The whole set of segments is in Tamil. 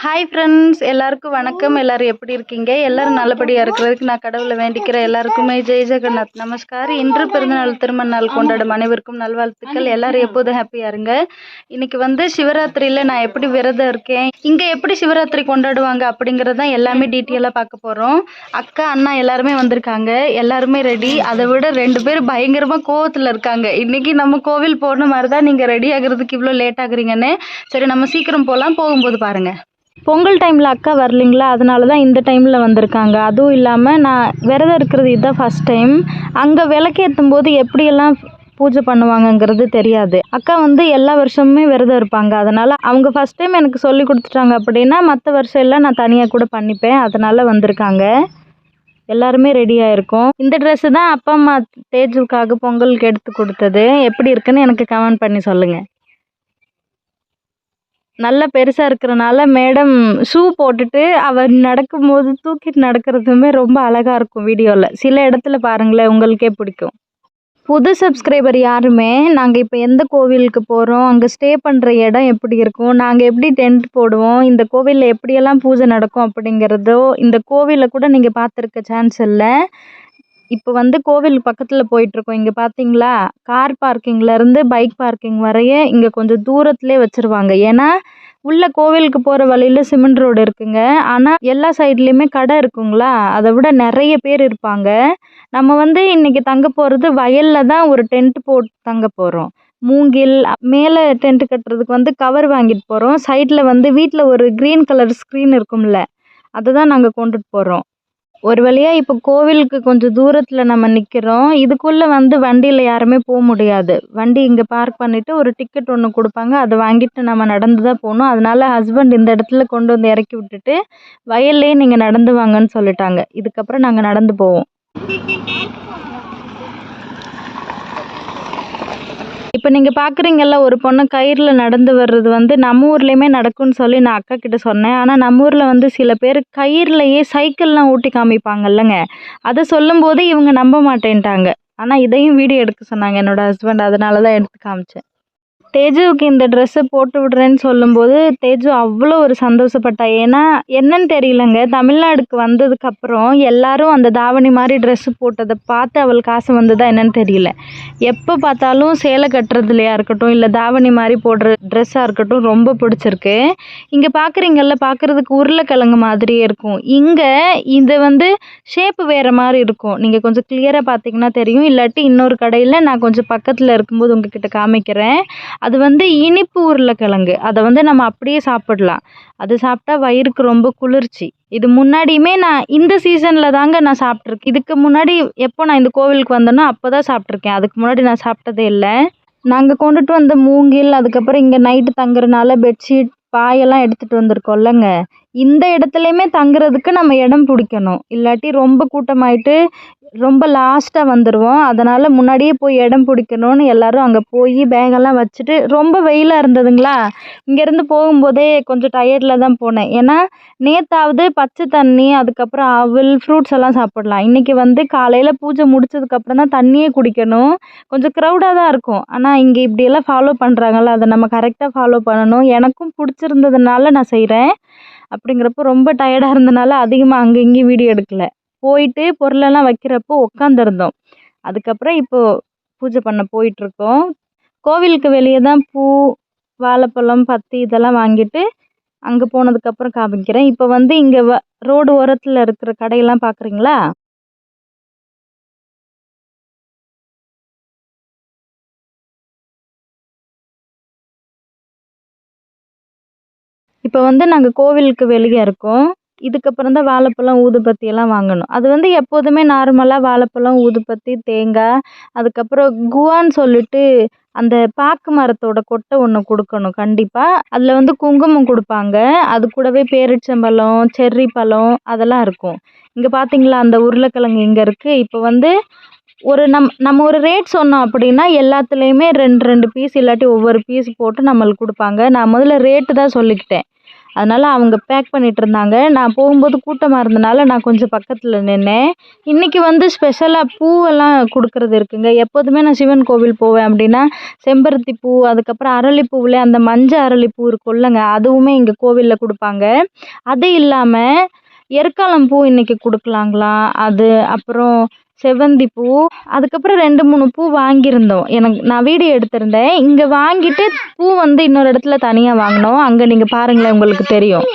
ஹாய் ஃப்ரெண்ட்ஸ் எல்லாருக்கும் வணக்கம். எல்லாரும் எப்படி இருக்கீங்க? எல்லாரும் நல்லபடியாக இருக்கிறதுக்கு நான் கடவுளை வேண்டிக்கிற எல்லாருக்குமே ஜெய் ஜெகநாத். நமஸ்கார். இன்று பிறந்தநாள் திருமண நாள் கொண்டாடும் அனைவருக்கும் நல்வாழ்த்துக்கள். எல்லாரும் எப்போதும் ஹாப்பியாக இருங்க. இன்னைக்கு வந்து சிவராத்திரியில் நான் எப்படி விரதம் இருக்கேன்? இங்கே எப்படி சிவராத்திரி கொண்டாடுவாங்க அப்படிங்கிறது தான் எல்லாமே டீட்டெயிலாக பார்க்க போகிறோம் அக்கா அண்ணா எல்லாருமே வந்திருக்காங்க. எல்லாருமே ரெடி அதை விட ரெண்டு பேர் பயங்கரமாக கோவத்தில் இருக்காங்க. இன்னைக்கு நம்ம கோவில் போன மாதிரி தான் நீங்கள் ரெடி ஆகுறதுக்கு இவ்வளோ லேட் ஆகுறீங்கன்னு. சரி நம்ம சீக்கிரம் போகலாம் போகும்போது பாருங்கள் பொங்கல் டைமில் அக்கா வரலைங்களா? அதனால தான் இந்த டைமில் வந்திருக்காங்க. அதுவும் இல்லாமல் நான் விரதம் இருக்கிறது இதுதான் ஃபஸ்ட் டைம் அங்கே விளக்கேற்றும் போது எப்படியெல்லாம் பூஜை பண்ணுவாங்கங்கிறது தெரியாது. அக்கா வந்து எல்லா வருஷமுமே விரதம் இருப்பாங்க. அதனால் அவங்க ஃபஸ்ட் டைம் எனக்கு சொல்லி கொடுத்துட்டாங்க அப்படின்னா மற்ற வருஷம் எல்லாம் நான் தனியாக கூட பண்ணிப்பேன். அதனால் வந்திருக்காங்க. எல்லாருமே ரெடியாக இருக்கும். இந்த ட்ரெஸ்ஸு தான் அப்பா அம்மா தேஜுக்காக பொங்கலுக்கு எடுத்து கொடுத்தது. எப்படி இருக்குன்னு எனக்கு கமெண்ட் பண்ணி சொல்லுங்கள் நல்ல பெருசாக இருக்கிறனால மேடம் ஷூ போட்டுட்டு அவர் நடக்கும்போது தூக்கிட்டு நடக்கிறதுமே ரொம்ப அழகாக இருக்கும் வீடியோவில் சில இடத்துல பாருங்களேன் உங்களுக்கே பிடிக்கும். புது சப்ஸ்கிரைபர் யாருமே நாங்கள் இப்போ எந்த கோவிலுக்கு போகிறோம் அங்கே ஸ்டே பண்ணுற இடம் எப்படி இருக்கும் நாங்கள் எப்படி டென்ட் போடுவோம் இந்த கோவிலில் எப்படியெல்லாம் பூஜை நடக்கும் அப்படிங்கிறதோ இந்த கோவிலை கூட நீங்கள் பார்த்துருக்க சான்ஸ் இல்லை. இப்போ வந்து கோவில் பக்கத்தில் போயிட்டுருக்கோம். இங்கே பார்த்தீங்களா கார் பார்க்கிங்லேருந்து பைக் பார்க்கிங் வரைய இங்கே கொஞ்சம் தூரத்துலேயே வச்சுருவாங்க. ஏன்னா உள்ளே கோவிலுக்கு போகிற வழியில் சிமெண்ட் ரோடு இருக்குங்க. ஆனால் எல்லா சைட்லேயுமே கடை இருக்குங்களா? அதை விட நிறைய பேர் இருப்பாங்க. நம்ம வந்து இன்றைக்கி தங்க போகிறது வயலில் தான் ஒரு டென்ட் போட்டு தங்க போகிறோம் மூங்கில் மேலே டென்ட் கட்டுறதுக்கு வந்து கவர் வாங்கிட்டு போகிறோம் சைடில் வந்து வீட்டில் ஒரு க்ரீன் கலர் ஸ்க்ரீன் இருக்கும்ல அதை தான் நாங்கள் கொண்டுட்டு போகிறோம் ஒரு வழியாக இப்போ கோவிலுக்கு கொஞ்சம் தூரத்தில் நம்ம நிற்கிறோம் இதுக்குள்ளே வந்து வண்டியில் யாருமே போக முடியாது. வண்டி இங்கே பார்க் பண்ணிவிட்டு ஒரு டிக்கெட் ஒன்று கொடுப்பாங்க. அதை வாங்கிட்டு நம்ம நடந்து தான் போகணும். அதனால ஹஸ்பண்ட் இந்த இடத்துல கொண்டு வந்து இறக்கி விட்டுட்டு வயல்லேயே நீங்கள் நடந்து வாங்கன்னு சொல்லிட்டாங்க. இதுக்கப்புறம் நாங்கள் நடந்து போவோம். இப்போ நீங்கள் பார்க்குறீங்கல்ல ஒரு பொண்ணு கயிறில் நடந்து வர்றது வந்து நம்ம ஊர்லேயுமே நடக்கும்னு சொல்லி நான் அக்கா கிட்ட சொன்னேன். ஆனால் நம்ம ஊரில் வந்து சில பேர் கயிறுலையே சைக்கிள்லாம் ஊட்டி காமிப்பாங்கல்லங்க. அதை சொல்லும்போது இவங்க நம்ப மாட்டேன்ட்டாங்க. ஆனால் இதையும் வீடியோ எடுக்க சொன்னாங்க என்னோடய ஹஸ்பண்ட் அதனால தான் எடுத்து காமிச்சேன். தேஜுவுக்கு இந்த ட்ரெஸ்ஸை போட்டு விடுறேன்னு சொல்லும்போது தேஜு அவ்வளோ ஒரு சந்தோஷப்பட்டா. ஏன்னா என்னன்னு தெரியலங்க. தமிழ்நாடுக்கு வந்ததுக்கப்புறம் எல்லாரும் அந்த தாவணி மாதிரி ட்ரெஸ்ஸு போட்டதை பார்த்து அவளுக்கு ஆசை வந்ததா என்னன்னு தெரியல. எப்போ பார்த்தாலும் சேலை கட்டுறதுலையா இருக்கட்டும் இல்லை தாவணி மாதிரி போடுற ட்ரெஸ்ஸாக இருக்கட்டும் ரொம்ப பிடிச்சிருக்கு. இங்கே பார்க்குறீங்கல்ல பார்க்குறதுக்கு உருளைக்கிழங்கு மாதிரியே இருக்கும். இங்கே இது வந்து ஷேப்பு வேறு மாதிரி இருக்கும். நீங்கள் கொஞ்சம் கிளியராக பார்த்தீங்கன்னா தெரியும். இல்லாட்டி இன்னொரு கடையில் நான் கொஞ்சம் பக்கத்தில் இருக்கும்போது உங்ககிட்ட காமிக்கிறேன். அது வந்து இனிப்பு உருளைக்கிழங்கு. அதை வந்து நம்ம அப்படியே சாப்பிடலாம். அது சாப்பிட்டா வயிறுக்கு ரொம்ப குளிர்ச்சி. இது முன்னாடியுமே நான் இந்த சீசனில் தாங்க நான் சாப்பிட்ருக்கேன் இதுக்கு முன்னாடி எப்போ நான் இந்த கோவிலுக்கு வந்தேனோ அப்போ தான் சாப்பிட்ருக்கேன் அதுக்கு முன்னாடி நான் சாப்பிட்டதே இல்லை. நாங்கள் கொண்டுட்டு வந்த மூங்கில் அதுக்கப்புறம் இங்கே நைட்டு தங்குறனால பெட்ஷீட் பாயெல்லாம் எடுத்துகிட்டு வந்திருக்கோம்லங்க இந்த இடத்துலையுமே தங்குறதுக்கு நம்ம இடம் பிடிக்கணும். இல்லாட்டி ரொம்ப கூட்டமாயிட்டு ரொம்ப லாஸ்ட்டாக வந்துடுவோம் அதனால் முன்னாடியே போய் இடம் பிடிக்கணும்னு எல்லோரும் அங்கே போய் பேகெல்லாம் வச்சுட்டு ரொம்ப வெயிலாக இருந்ததுங்களா? இங்கேருந்து போகும்போதே கொஞ்சம் டயர்டில் தான் போனேன். ஏன்னா நேத்தாவது பச்சை தண்ணி அதுக்கப்புறம் அவல் ஃப்ரூட்ஸ் எல்லாம் சாப்பிடலாம். இன்றைக்கி வந்து காலையில் பூஜை முடிச்சதுக்கப்புறம் தான் தண்ணியே குடிக்கணும். கொஞ்சம் க்ரௌடாக தான் இருக்கும். ஆனால் இங்கே இப்படியெல்லாம் ஃபாலோ பண்ணுறாங்கல்ல அதை நம்ம கரெக்டாக ஃபாலோ பண்ணணும். எனக்கும் பிடிச்சிருந்ததுனால நான் செய்கிறேன் அப்படிங்கிறப்போ ரொம்ப டயர்டாக இருந்தனால அதிகமாக அங்கே இங்கேயும் வீடியோ எடுக்கலை. போயிட்டு பொருளெல்லாம் வைக்கிறப்போ உட்காந்துருந்தோம் அதுக்கப்புறம் இப்போது பூஜை பண்ண போயிட்டுருக்கோம். கோவிலுக்கு வெளியே தான் பூ வாழைப்பழம் பத்தி இதெல்லாம் வாங்கிட்டு அங்கே போனதுக்கப்புறம் காமிக்கிறேன். இப்போ வந்து இங்கே வ ரோடு ஓரத்தில் இருக்கிற கடையெல்லாம் பார்க்குறீங்களா இப்போ வந்து நாங்கள் கோவிலுக்கு வெளியே இருக்கோம். இதுக்கப்புறம் தான் வாழைப்பழம் ஊதுபத்தி எல்லாம் வாங்கணும். அது வந்து எப்போதுமே நார்மலாக வாழைப்பழம் ஊதுபத்தி தேங்காய் அதுக்கப்புறம் குவான்னு சொல்லிட்டு அந்த பாக்கு மரத்தோட கொட்டை ஒன்று கொடுக்கணும் கண்டிப்பாக அதில் வந்து குங்குமம் கொடுப்பாங்க. அது கூடவே பேரிச்சம்பழம் செர்ரி பழம் அதெல்லாம் இருக்கும். இங்கே பார்த்தீங்களா அந்த உருளைக்கிழங்கு இங்கே இருக்குது இப்போ வந்து ஒரு நம் நம்ம ஒரு ரேட் சொன்னோம் அப்படின்னா எல்லாத்துலேயுமே ரெண்டு ரெண்டு பீஸ் இல்லாட்டி ஒவ்வொரு பீஸ் போட்டு நம்மளுக்கு கொடுப்பாங்க. நான் முதல்ல ரேட்டு தான் சொல்லிக்கிட்டேன். அதனால் அவங்க பேக் பண்ணிகிட்ருந்தாங்க இருந்தாங்க நான் போகும்போது கூட்டமாக இருந்தனால நான் கொஞ்சம் பக்கத்தில் நின்றேன் இன்றைக்கி வந்து ஸ்பெஷலாக பூவெல்லாம் கொடுக்குறது இருக்குங்க. எப்போதுமே நான் சிவன் கோவில் போவேன் அப்படின்னா செம்பருத்தி பூ அதுக்கப்புறம் அரளிப்பூவில் அந்த மஞ்சள் அரளிப்பூ இருக்குல்லங்க அதுவுமே இங்கே கோவிலில் கொடுப்பாங்க. அது இல்லாமல் எருக்காலம் பூ இன்றைக்கி கொடுக்கலாங்களா? அது அப்புறம் செவ்வந்தி பூ அதுக்கப்புறம் ரெண்டு மூணு பூ வாங்கியிருந்தோம். எனக்கு நான் வீடியோ எடுத்திருந்தேன். இங்கே வாங்கிட்டு பூ வந்து இன்னொரு இடத்துல தனியாக வாங்கினோம். அங்கே நீங்கள் பாருங்களேன் உங்களுக்கு தெரியும்.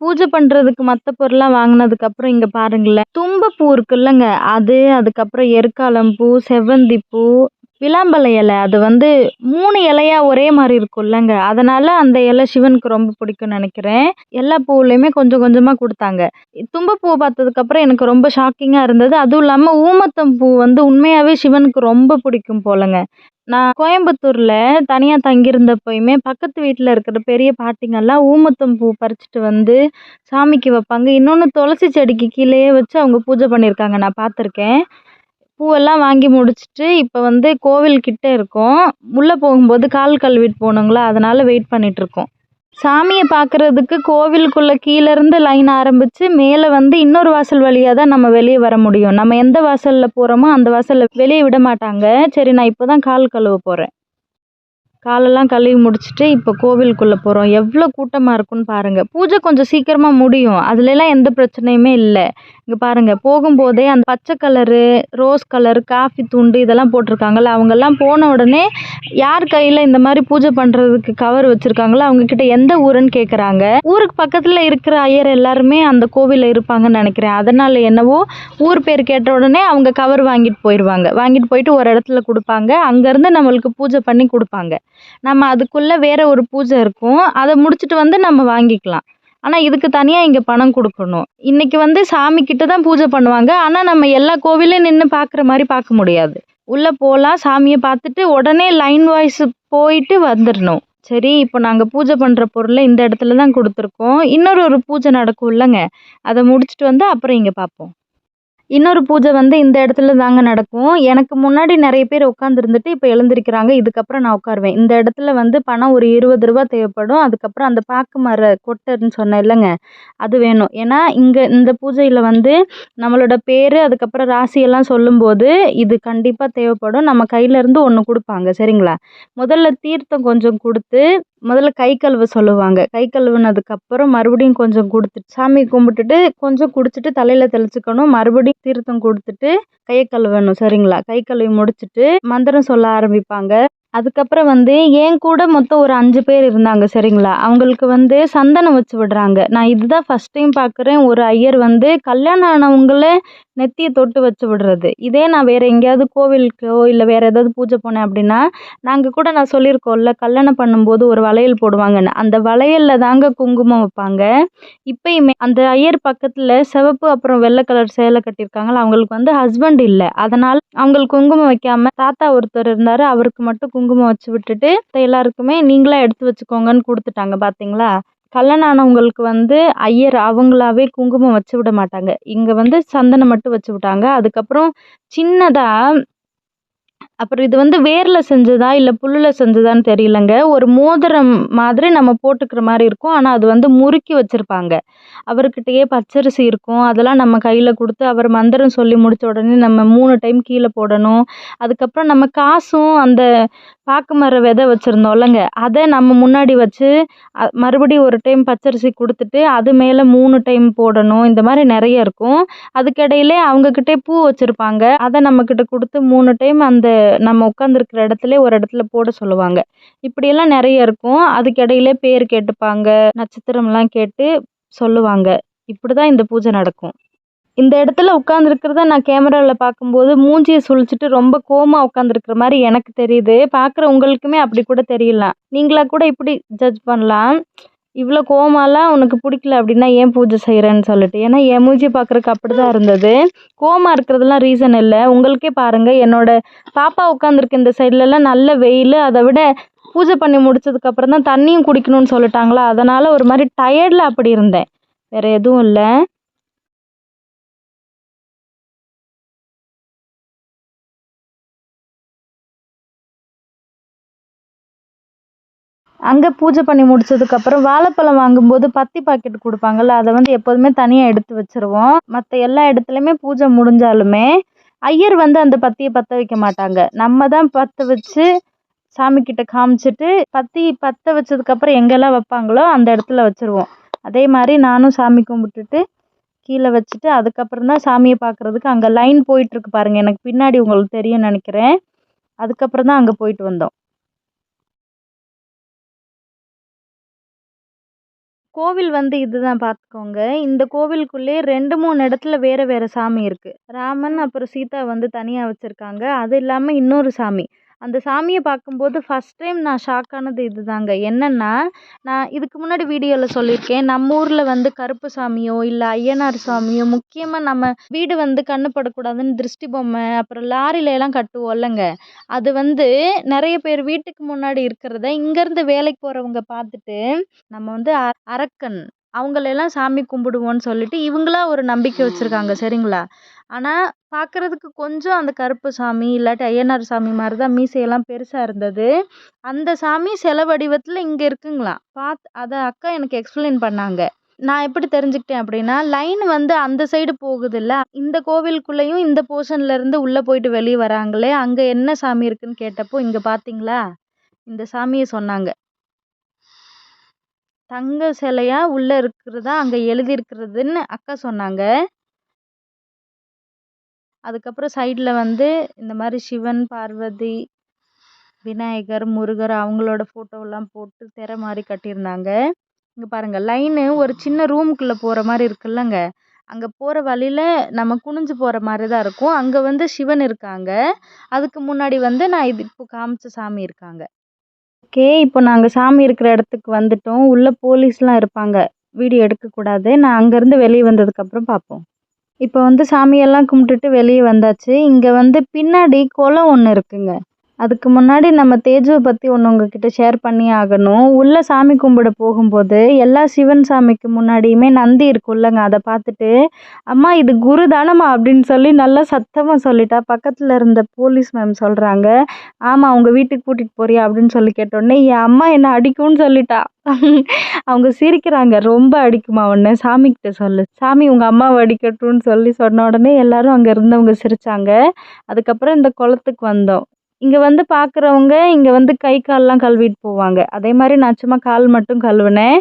பூஜை பண்ணுறதுக்கு மற்ற பொருளாக வாங்கினதுக்கப்புறம் இங்கே பாருங்களேன். பூ இருக்குல்லங்க. அது அதுக்கப்புறம் எருக்காலம் பூ செவ்வந்தி பூ விளாம்பழ இலை அது வந்து மூணு இலையா ஒரே மாதிரி இருக்கும்லங்க. அதனால் அந்த இலை சிவனுக்கு ரொம்ப பிடிக்கும்னு நினைக்கிறேன். எல்லா பூவுலேயுமே கொஞ்சம் கொஞ்சமாக கொடுத்தாங்க. தும்பப்பூவை பார்த்ததுக்கப்புறம் எனக்கு ரொம்ப ஷாக்கிங்காக இருந்தது. அதுவும் இல்லாமல் ஊமத்தம் பூ வந்து உண்மையாகவே சிவனுக்கு ரொம்ப பிடிக்கும் போலங்க. நான் கோயம்புத்தூரில் தனியாக தங்கியிருந்தப்போயுமே பக்கத்து வீட்டில் இருக்கிற பெரிய பாட்டிங்கெல்லாம் ஊமத்தம் பூ பறிச்சுட்டு வந்து சாமிக்கு வைப்பாங்க. இன்னொன்று துளசி செடிக்கு கீழேயே வச்சு அவங்க பூஜை பண்ணியிருக்காங்க. நான் பார்த்துருக்கேன். பூவெல்லாம் வாங்கி முடிச்சுட்டு இப்போ வந்து கோவில்கிட்ட இருக்கோம். உள்ளே போகும்போது கால் கழுவிட்டு போகணுங்களா அதனால் வெயிட் பண்ணிகிட்ருக்கோம் சாமியை பார்க்குறதுக்கு கோவிலுக்குள்ளே கீழேருந்து லைன் ஆரம்பித்து மேலே வந்து இன்னொரு வாசல் வழியாக தான் நம்ம வெளியே வர முடியும். நம்ம எந்த வாசலில் போகிறோமோ அந்த வாசலில் வெளியே விட மாட்டாங்க. சரி நான் இப்போ தான் கால் கழுவ போகிறேன் காலெல்லாம் கழுவி முடிச்சுட்டு இப்போ கோவிலுக்குள்ளே போகிறோம் எவ்வளோ கூட்டமாக இருக்குன்னு பாருங்கள் பூஜை கொஞ்சம் சீக்கிரமாக முடியும். அதுலலாம் எந்த பிரச்சனையுமே இல்லை. இங்கே பாருங்கள் போகும்போதே அந்த பச்சை கலரு ரோஸ் கலர் காஃபி துண்டு இதெல்லாம் போட்டிருக்காங்கல்ல அவங்கெல்லாம் போன உடனே யார் கையில் இந்த மாதிரி பூஜை பண்ணுறதுக்கு கவர் வச்சுருக்காங்களோ அவங்கக்கிட்ட எந்த ஊருன்னு கேட்குறாங்க ஊருக்கு பக்கத்தில் இருக்கிற ஐயர் எல்லாருமே அந்த கோவிலில் இருப்பாங்கன்னு நினைக்கிறேன். அதனால் என்னவோ ஊர் பேர் கேட்ட உடனே அவங்க கவர் வாங்கிட்டு போயிடுவாங்க வாங்கிட்டு போயிட்டு ஒரு இடத்துல கொடுப்பாங்க. அங்கேருந்து நம்மளுக்கு பூஜை பண்ணி கொடுப்பாங்க. நம்ம அதுக்குள்ளே வேறு ஒரு பூஜை இருக்கும். அதை முடிச்சுட்டு வந்து நம்ம வாங்கிக்கலாம். ஆனால் இதுக்கு தனியாக இங்கே பணம் கொடுக்கணும். இன்றைக்கி வந்து சாமிக்கிட்ட தான் பூஜை பண்ணுவாங்க. ஆனால் நம்ம எல்லா கோவிலையும் நின்று பார்க்குற மாதிரி பார்க்க முடியாது. உள்ளே போகலாம் சாமியை பார்த்துட்டு உடனே லைன் வாய்ஸ் போயிட்டு வந்துடணும் சரி இப்போ நாங்கள் பூஜை பண்ணுற பொருளை இந்த இடத்துல தான் கொடுத்துருக்கோம். இன்னொரு ஒரு பூஜை நடக்கும் இல்லைங்க. அதை முடிச்சுட்டு வந்து அப்புறம் இங்கே பார்ப்போம். இன்னொரு பூஜை வந்து இந்த இடத்துல தாங்க நடக்கும். எனக்கு முன்னாடி நிறைய பேர் உட்காந்துருந்துட்டு இப்போ எழுந்திருக்கிறாங்க. இதுக்கப்புறம் நான் உட்காருவேன். இந்த இடத்துல வந்து பணம் ஒரு இருபது ரூபா தேவைப்படும். அதுக்கப்புறம் அந்த பாக்கு மர கொட்டைன்னு சொன்னேன் இல்லைங்க. அது வேணும். ஏன்னா இங்கே இந்த பூஜையில் வந்து நம்மளோட பேர் அதுக்கப்புறம் ராசியெல்லாம் சொல்லும்போது இது கண்டிப்பாக தேவைப்படும். நம்ம கையிலேருந்து ஒன்று கொடுப்பாங்க. சரிங்களா? முதல்ல தீர்த்தம் கொஞ்சம் கொடுத்து முதல்ல கை கழுவ சொல்லுவாங்க. கை கழுவுனதுக்கப்புறம் மறுபடியும் கொஞ்சம் கொடுத்துட்டு சாமி கும்பிட்டுட்டு கொஞ்சம் குடிச்சிட்டு தலையில் தெளிச்சுக்கணும். மறுபடியும் தீர்த்தம் கொடுத்துட்டு கையை கழுவணும் சரிங்களா? கை கழுவி முடிச்சுட்டு மந்திரம் சொல்ல ஆரம்பிப்பாங்க. அதுக்கப்புறம் வந்து என் கூட மொத்தம் ஒரு அஞ்சு பேர் இருந்தாங்க சரிங்களா? அவங்களுக்கு வந்து சந்தனம் வச்சு விடுறாங்க. நான் இதுதான் ஃபஸ்ட் டைம் பார்க்குறேன் ஒரு ஐயர் வந்து கல்யாணம் ஆனவங்கள நெத்தியை தொட்டு வச்சு விடுறது. இதே நான் வேறு எங்கேயாவது கோவிலுக்கோ இல்லை வேறு ஏதாவது பூஜை போனேன் அப்படின்னா நாங்கள் கூட நான் சொல்லியிருக்கோம்ல கல்யாணம் பண்ணும்போது ஒரு வளையல் போடுவாங்கன்னு. அந்த வளையலில் தாங்க குங்குமம் வைப்பாங்க. இப்பயுமே அந்த ஐயர் பக்கத்தில் சிவப்பு அப்புறம் வெள்ளை கலர் சேலை கட்டியிருக்காங்களா அவங்களுக்கு வந்து ஹஸ்பண்ட் இல்லை. அதனால் அவங்களுக்கு குங்குமம் வைக்காமல் தாத்தா ஒருத்தர் இருந்தார் அவருக்கு மட்டும் குங்குமம் வச்சு விட்டுட்டு எல்லாருக்குமே நீங்களாக எடுத்து வச்சுக்கோங்கன்னு கொடுத்துட்டாங்க பார்த்தீங்களா கல்யாணம் ஆனவங்களுக்கு வந்து ஐயர் அவங்களாவே குங்குமம் வச்சு விட மாட்டாங்க. இங்கே வந்து சந்தனம் மட்டும் வச்சு விட்டாங்க. அதுக்கப்புறம் சின்னதாக அப்புறம் இது வந்து வேரில் செஞ்சதா இல்லை புல்லில் செஞ்சதான்னு தெரியலங்க. ஒரு மோதிரம் மாதிரி நம்ம போட்டுக்கிற மாதிரி இருக்கும். ஆனால் அது வந்து முறுக்கி வச்சுருப்பாங்க. அவர்கிட்டயே பச்சரிசி இருக்கும். அதெல்லாம் நம்ம கையில் கொடுத்து அவர் மந்திரம் சொல்லி முடித்த உடனே நம்ம மூணு டைம் கீழே போடணும். அதுக்கப்புறம் நம்ம காசும் அந்த பாக்கு மர விதை வச்சுருந்தோம்லங்க. அதை நம்ம முன்னாடி வச்சு மறுபடியும் ஒரு டைம் பச்சரிசி கொடுத்துட்டு அது மேலே மூணு டைம் போடணும். இந்த மாதிரி நிறைய இருக்கும். அதுக்கிடையிலே அவங்கக்கிட்டே பூ வச்சுருப்பாங்க. அதை நம்மக்கிட்ட கொடுத்து மூணு டைம் அந்த நம்ம உட்காந்துருக்கிற இடத்துல ஒரு இடத்துல போட சொல்லுவாங்க. இப்படியெல்லாம் நிறைய இருக்கும். அதுக்கிடையிலே பேர் கேட்டுப்பாங்க நட்சத்திரம்லாம் கேட்டு சொல்லுவாங்க. இப்படி தான் இந்த பூஜை நடக்கும். இந்த இடத்துல உட்காந்துருக்கிறத நான் கேமராவில் பார்க்கும்போது மூஞ்சியை சுழிச்சிட்டு ரொம்ப கோமா உட்காந்துருக்குற மாதிரி எனக்கு தெரியுது. பார்க்குற உங்களுக்குமே அப்படி கூட தெரியலாம் நீங்களாக கூட இப்படி ஜட்ஜ் பண்ணலாம். இவ்வளோ கோமாலாம் உனக்கு பிடிக்கல அப்படின்னா ஏன் பூஜை செய்கிறேன்னு சொல்லிட்டு. ஏன்னா என் மூஞ்சியை பார்க்குறக்கு அப்படி தான் இருந்தது. கோமா இருக்கிறதுலாம் ரீசன் இல்லை. உங்களுக்கே பாருங்கள் என்னோட பாப்பா உட்காந்துருக்கு இந்த சைட்லலாம் நல்ல வெயில். அதை விட பூஜை பண்ணி முடிச்சதுக்கப்புறம் தான் தண்ணியும் குடிக்கணும்னு சொல்லிட்டாங்களா? அதனால் ஒரு மாதிரி டயர்டில் அப்படி இருந்தேன். வேறு எதுவும் இல்லை. அங்கே பூஜை பண்ணி முடிச்சதுக்கப்புறம் வாழைப்பழம் வாங்கும்போது பத்தி பாக்கெட் கொடுப்பாங்கல்ல அதை வந்து எப்போதுமே தனியாக எடுத்து வச்சுருவோம். மற்ற எல்லா இடத்துலையுமே பூஜை முடிஞ்சாலுமே ஐயர் வந்து அந்த பத்தியை பற்ற வைக்க மாட்டாங்க. நம்ம தான் பற்ற வச்சு சாமிக்கிட்ட காமிச்சிட்டு பத்தி பற்ற வச்சதுக்கப்புறம் எங்கெல்லாம் வைப்பாங்களோ அந்த இடத்துல வச்சுருவோம். அதே மாதிரி நானும் சாமி கும்பிட்டுட்டு கீழே வச்சுட்டு அதுக்கப்புறம் தான் சாமியை பார்க்குறதுக்கு அங்கே லைன் போயிட்டுருக்கு பாருங்கள் எனக்கு பின்னாடி உங்களுக்கு தெரியும்னு நினைக்கிறேன். அதுக்கப்புறம் தான் அங்கே போயிட்டு வந்தோம். கோவில் வந்து இதுதான் பார்த்துக்கோங்க. இந்த கோவிலுக்குள்ளே ரெண்டு மூணு இடத்துல வேறு வேறு சாமி இருக்குது ராமன் அப்புறம் சீதா வந்து தனியாக வச்சுருக்காங்க. அது இல்லாமல் இன்னொரு சாமி. அந்த சாமியை பார்க்கும்போது ஃபஸ்ட் டைம் நான் ஷாக் ஆனது இதுதாங்க. என்னென்னா நான் இதுக்கு முன்னாடி வீடியோவில் சொல்லியிருக்கேன் நம்ம ஊரில் வந்து கருப்பு சாமியோ இல்லை ஐயனார் சாமியோ முக்கியமாக நம்ம வீடு வந்து கண்ணு படக்கூடாதுன்னு திருஷ்டி பொம்மை அப்புறம் லாரியில எல்லாம் கட்டுவோம் இல்லைங்க. அது வந்து நிறைய பேர் வீட்டுக்கு முன்னாடி இருக்கிறத இங்கேருந்து வேலைக்கு போகிறவங்க பார்த்துட்டு நம்ம வந்து அ- அரக்கன் அவங்களெல்லாம் சாமி கும்பிடுவோன்னு சொல்லிட்டு இவங்களா ஒரு நம்பிக்கை வச்சுருக்காங்க சரிங்களா? ஆனால் பார்க்குறதுக்கு கொஞ்சம் அந்த கருப்பு சாமி இல்லாட்டி ஐயனார் சாமி மாதிரி தான் மீசையெல்லாம் பெருசாக இருந்தது. அந்த சாமி சில வடிவத்தில் இங்கே இருக்குங்களா பார்த்து அதை அக்கா எனக்கு எக்ஸ்பிளைன் பண்ணாங்க. நான் எப்படி தெரிஞ்சுக்கிட்டேன் அப்படின்னா லைன் வந்து அந்த சைடு போகுதுல்ல. இந்த கோவிலுக்குள்ளேயும் இந்த போர்ஷன்லேருந்து உள்ளே போயிட்டு வெளியே வராங்களே அங்கே என்ன சாமி இருக்குன்னு கேட்டப்போ இங்கே பார்த்தீங்களா இந்த சாமியை சொன்னாங்க. தங்க சிலையா உள்ளே இருக்கிறதா அங்கே எழுதியிருக்கிறதுன்னு அக்கா சொன்னாங்க. அதுக்கப்புறம் சைடில் வந்து இந்த மாதிரி சிவன் பார்வதி விநாயகர் முருகர் அவங்களோட ஃபோட்டோவெல்லாம் போட்டு திரை மாதிரி கட்டியிருந்தாங்க. இங்கே பாருங்கள் லைனு ஒரு சின்ன ரூமுக்குள்ளே போகிற மாதிரி இருக்குல்லங்க. அங்கே போகிற வழியில் நம்ம குனிஞ்சு போகிற மாதிரி தான் இருக்கும். அங்கே வந்து சிவன் இருக்காங்க. அதுக்கு முன்னாடி வந்து நான் இது இப்போ காமிச்ச சாமி இருக்காங்க. ஓகே இப்போ நாங்கள் சாமி இருக்கிற இடத்துக்கு வந்துட்டோம். உள்ளே போலீஸ்லாம் இருப்பாங்க. வீடியோ எடுக்கக்கூடாது. நான் அங்கேருந்து வெளியே வந்ததுக்கப்புறம் பார்ப்போம். இப்போ வந்து சாமியெல்லாம் கும்பிட்டுட்டு வெளியே வந்தாச்சு. இங்கே வந்து பின்னாடி குளம் ஒன்று இருக்குங்க. அதுக்கு முன்னாடி நம்ம தேஜுவை பற்றி ஒன்று உங்ககிட்ட ஷேர் பண்ணி ஆகணும். உள்ளே சாமி கும்பிட போகும்போது எல்லா சிவன் சாமிக்கு முன்னாடியுமே நந்தி இருக்குல்லங்க அதை பார்த்துட்டு அம்மா இது குரு தானம்மா? அப்படின்னு சொல்லி நல்லா சத்தமாக சொல்லிட்டா. பக்கத்தில் இருந்த போலீஸ் மேம் சொல்கிறாங்க ஆமாம் அவங்க வீட்டுக்கு கூட்டிகிட்டு போறியா? அப்படின்னு சொல்லி கேட்டோடனே என் அம்மா என்னை அடிக்கும்னு சொல்லிட்டா. அவங்க சிரிக்கிறாங்க. ரொம்ப அடிக்குமா உன்னை? சாமிக்கிட்ட சொல்லு. சாமி உங்கள் அம்மாவை அடிக்கட்டும்னு சொல்லி சொன்ன உடனே எல்லாரும் அங்கே இருந்தவங்க சிரித்தாங்க அதுக்கப்புறம் இந்த குளத்துக்கு வந்தோம். இங்கே வந்து பார்க்குறவங்க இங்கே வந்து கை கால்லாம் கழுவிட்டு போவாங்க. அதே மாதிரி நான் சும்மா கால் மட்டும் கழுவினேன்.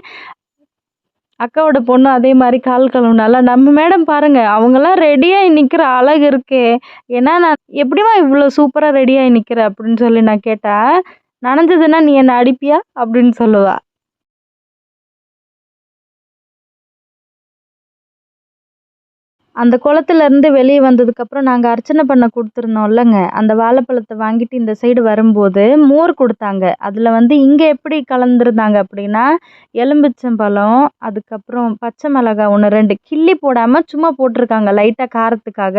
அக்காவோட பொண்ணு அதே மாதிரி கால் கழுவுனால நம்ம மேடம் பாருங்கள் அவங்களாம் ரெடியாகி நிற்கிற அழகு இருக்கே. ஏன்னா நான் எப்படிம்மா இவ்வளோ சூப்பராக ரெடியாகி நிற்கிற அப்படின்னு சொல்லி நான் கேட்டேன் நனைஞ்சதுன்னா நீ என்னை அடிப்பியா அப்படின்னு சொல்லுவா. அந்த குளத்துலேருந்து வெளியே வந்ததுக்கப்புறம் நாங்கள் அர்ச்சனை பண்ண கொடுத்துருந்தோம் இல்லைங்க அந்த வாழைப்பழத்தை வாங்கிட்டு இந்த சைடு வரும்போது மோர் கொடுத்தாங்க. அதில் வந்து இங்கே எப்படி கலந்துருந்தாங்க அப்படின்னா எலும்பிச்சம்பழம் அதுக்கப்புறம் பச்சை மிளகாய் ஒன்று ரெண்டு கிள்ளி போடாமல் சும்மா போட்டிருக்காங்க லைட்டாக காரத்துக்காக.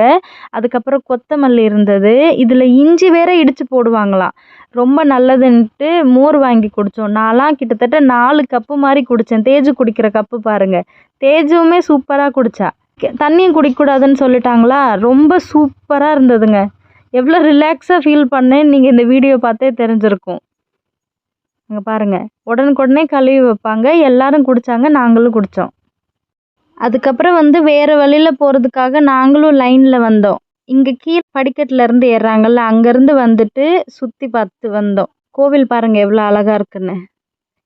அதுக்கப்புறம் கொத்தமல்லி இருந்தது. இதில் இஞ்சி வேற இடித்து போடுவாங்களாம். ரொம்ப நல்லதுன்ட்டு மோர் வாங்கி குடித்தோம் நான்லாம் கிட்டத்தட்ட நாலு கப்பு மாதிரி குடித்தேன் தேஜு குடிக்கிற கப்பு பாருங்கள் தேஜுவுமே சூப்பராக குடித்தா தண்ணியும் குடிக்கக்கூடாதுன்னு சொல்லிட்டாங்களா? ரொம்ப சூப்பராக இருந்ததுங்க. எவ்வளோ ரிலாக்ஸாக ஃபீல் பண்ணேன்னு நீங்கள் இந்த வீடியோ பார்த்தே தெரிஞ்சிருக்கும். அங்கே பாருங்கள் உடனுக்குடனே கழுவி வைப்பாங்க. எல்லாரும் குடித்தாங்க நாங்களும் குடித்தோம் அதுக்கப்புறம் வந்து வேறு வழியில் போகிறதுக்காக நாங்களும் லைனில் வந்தோம். இங்கே கீழே படிக்கட்டில் இருந்து ஏறுறாங்கல்ல அங்கேருந்து வந்துட்டு சுற்றி பார்த்து வந்தோம். கோவில் பாருங்கள் எவ்வளோ அழகாக இருக்குன்னு.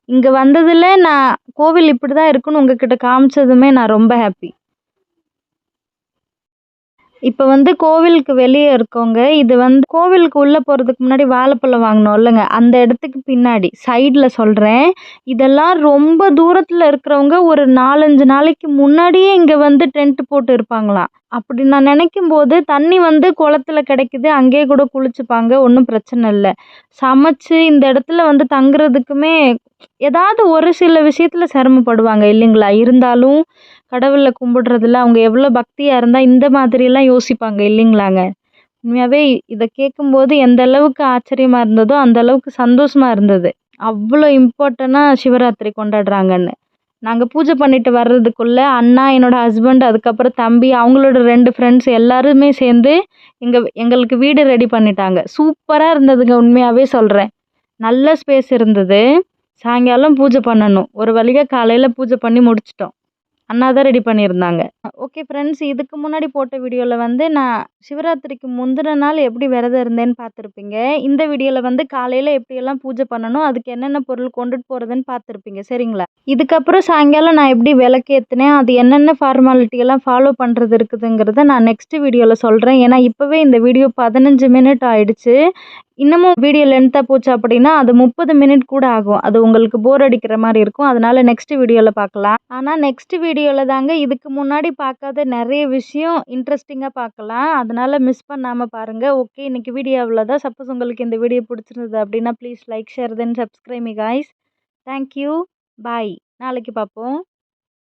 இங்கே வந்ததில் நான் கோவில் இப்படி தான் இருக்குன்னு உங்ககிட்ட காமிச்சதுமே நான் ரொம்ப ஹாப்பி இப்போ வந்து கோவிலுக்கு வெளியே இருக்கவங்க இது வந்து கோவிலுக்கு உள்ளே போகிறதுக்கு முன்னாடி வாழைப்பழம் வாங்கினோம் இல்லைங்க. அந்த இடத்துக்கு பின்னாடி சைடில் சொல்கிறேன் இதெல்லாம் ரொம்ப தூரத்தில் இருக்கிறவங்க ஒரு நாலஞ்சு நாளைக்கு முன்னாடியே இங்கே வந்து டென்ட் போட்டு இருப்பாங்களாம். அப்படி நான் நினைக்கும் போது தண்ணி வந்து குளத்துல கிடைக்குது அங்கேயே கூட குளிச்சுப்பாங்க ஒன்றும் பிரச்சனை இல்லை. சமைச்சு இந்த இடத்துல வந்து தங்குறதுக்குமே ஏதாவது ஒரு சில விஷயத்தில் சிரமப்படுவாங்க இல்லைங்களா? இருந்தாலும் கடவுளை கும்பிடுறதுல அவங்க எவ்வளோ பக்தியாக இருந்தால் இந்த மாதிரியெல்லாம் யோசிப்பாங்க இல்லைங்களாங்க? உண்மையாகவே இதை கேட்கும்போது எந்த அளவுக்கு ஆச்சரியமாக இருந்ததோ அந்த அளவுக்கு சந்தோஷமாக இருந்தது. அவ்வளோ இம்பார்ட்டனாக சிவராத்திரி கொண்டாடுறாங்கன்னு. நாங்கள் பூஜை பண்ணிட்டு வர்றதுக்குள்ளே அண்ணா என்னோடய ஹஸ்பண்ட் அதுக்கப்புறம் தம்பி அவங்களோட ரெண்டு ஃப்ரெண்ட்ஸ் எல்லாருமே சேர்ந்து எங்கள் எங்களுக்கு வீடு ரெடி பண்ணிட்டாங்க. சூப்பராக இருந்ததுங்க உண்மையாகவே சொல்கிறேன் நல்ல ஸ்பேஸ் இருந்தது. சாயங்காலம் பூஜை பண்ணணும். ஒரு வழியாக காலையில் பூஜை பண்ணி முடிச்சிட்டோம். அண்ணா தான் ரெடி பண்ணியிருந்தாங்க. ஓகே ஃப்ரெண்ட்ஸ் இதுக்கு முன்னாடி போட்ட வீடியோவில் வந்து நான் சிவராத்திரிக்கு முந்தின நாள் எப்படி விரதம் இருந்தேன்னு பார்த்துருப்பீங்க. இந்த வீடியோவில் வந்து காலையில் எப்படியெல்லாம் பூஜை பண்ணணும் அதுக்கு என்னென்ன பொருள் கொண்டுட்டு போகிறதுன்னு பார்த்துருப்பீங்க. சரிங்களா? இதுக்கப்புறம் சாயங்காலம் நான் எப்படி விளக்கேற்றினேன் அது என்னென்ன ஃபார்மாலிட்டியெல்லாம் ஃபாலோ பண்ணுறது இருக்குதுங்கிறத நான் நெக்ஸ்ட் வீடியோவில் சொல்கிறேன் ஏன்னா இப்போவே இந்த வீடியோ பதினஞ்சு மினிட் ஆயிடுச்சு. இன்னமும் வீடியோ லென்த்தாக போச்சு அப்படின்னா அது முப்பது மினிட் கூட ஆகும். அது உங்களுக்கு போர் அடிக்கிற மாதிரி இருக்கும். அதனால் நெக்ஸ்ட் வீடியோவில் பார்க்கலாம். ஆனால் நெக்ஸ்ட் வீடியோவில் தாங்க இதுக்கு முன்னாடி பார்க்காத நிறைய விஷயம் இன்ட்ரெஸ்டிங்காக பார்க்கலாம். அதனால் மிஸ் பண்ணாமல் பாருங்கள் ஓகே இன்னைக்கு வீடியோ அவ்வளோதான் சப்போஸ் உங்களுக்கு இந்த வீடியோ பிடிச்சிருந்தது அப்படின்னா please like share then subscribe guys thank you bye நாளைக்கு பார்ப்போம்.